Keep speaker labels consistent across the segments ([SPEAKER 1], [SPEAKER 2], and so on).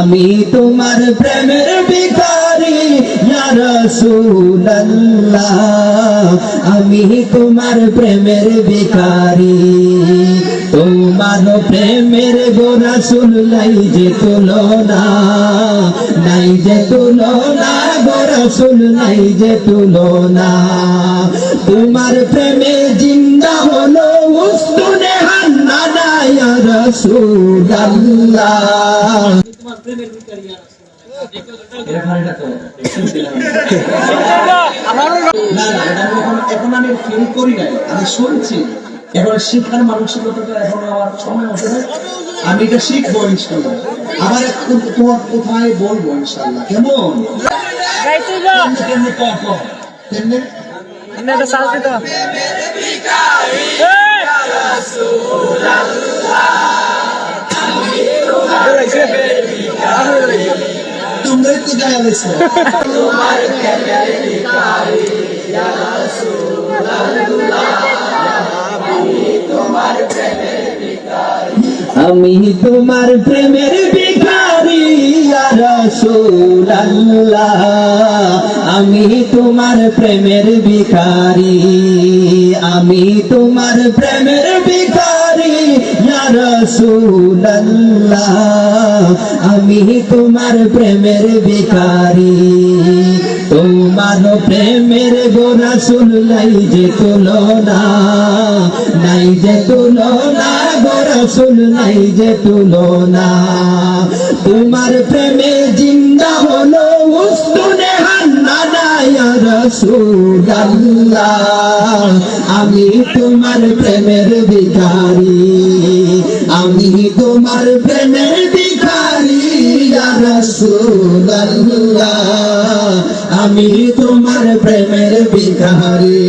[SPEAKER 1] আমি তোমার প্রেমের ভিখারি, ইয়া রাসূলুল্লাহ। আমি তোমার প্রেমের ভিখারি। তোমার প্রেমের গো রাসূল নাই যে তুলনা, নাই যে তুলনা গো রাসূল নাই যে তুলনা। তোমার প্রেমে জিন্দা হলো উস্তুনে হান্নানা ইয়া
[SPEAKER 2] এখন এখন আমি ফিল করি নাই আমি শুনছি। এখন শিক্ষার মানসিকতাটা এখন আমার সময় হচ্ছে না আমি এটা শিখব ইনশাল্লাহ। আবার তোমার কোথায় বলব ইনশাল্লাহ? কেমন? কেমনে কেমনে কর কর কেমনে তোমরাই তো গায়ে গেছো
[SPEAKER 1] আমি তোমার প্রেমের ভিখারি, ইয়া রাসূলুল্লাহ। আমি তোমার প্রেমের ভিখারি, আমি তোমার প্রেমের ভিখারি। রাসূলুল্লাহ, আমি তোমার প্রেমের ভিখারি। তোমার প্রেমের গো রাসূল নাই যে তুলনা, নাই যে তুলনা গো রাসূল নাই যে তুলনা। তোমার প্রেমে জিন্দা হলো রাসূলুল্লাহ, আমি তোমার প্রেমের ভিখারি। আমি তোমার প্রেমের ভিখারি আমি তোমার প্রেমের ভিখারি।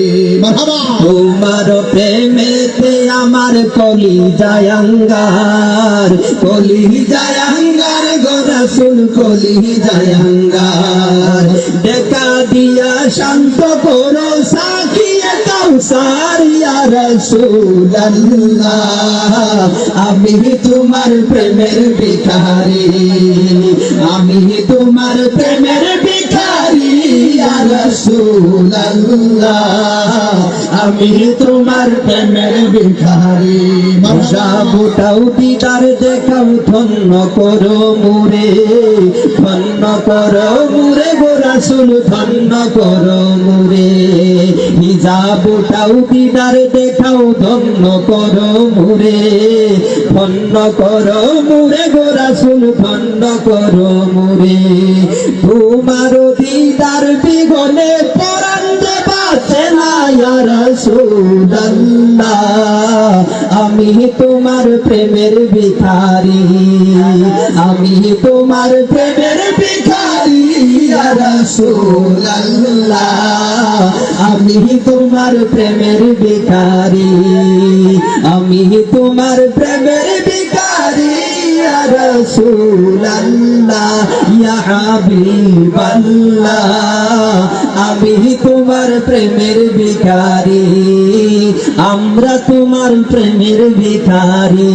[SPEAKER 1] তোমার প্রেমেতে আমার কলি জায়াঙ্গার কলি জায়াঙ্গার গোরাসুল কলি জায়াঙ্গার দেখা দিয়া শান্ত করো সাকিয়ে কাউসার। আমি তোমার প্রেমের ভিখারি, আমি তোমার প্রেমের ভিখারি আমি তোমার প্রেমের ভিখারি। মশা বুটাও দিদার দেখাও, ধন্য করো মুরে ধন্য করো মুরে গো রাসূল ধন্য করো মুরে উঠাও দিদার দেখাও ধন্য কর মুরে ধন্য কর মুরে গোরাসুল ধন্য কর মুরে তোমার দিদার বিগনে পরাণ আমি তোমার প্রেমের ভিখারি। আমি তোমার প্রেমের ভিখারি, ইয়া রাসূলুল্লাহ। আমি তোমার প্রেমের ভিখারি। আমি তোমার প্রেমের ভিখারি। ইয়া রাসূলুল্লাহ ইয়া হাবিবাল্লাহ আমি তোমার প্রেমের ভিখারি, আমরা তোমার প্রেমের ভিখারি।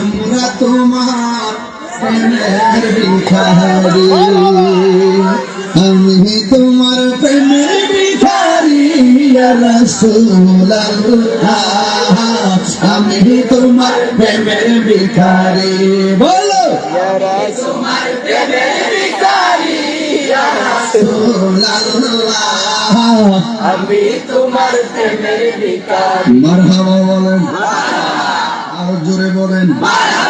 [SPEAKER 2] আমরা তোমার প্রেমের ভিখারি, আমি তোমার প্রেমের ভিখারি, ইয়া রাসূলুল্লাহ। আমি তোমার প্রেমের ভিখারি। বলো। তোমার প্রেমের ভিখারি
[SPEAKER 3] আমি তোমার প্রেমের ভিখারি।
[SPEAKER 2] মারহাবা বলেন। আর জোরে বলেন। মারহাবা।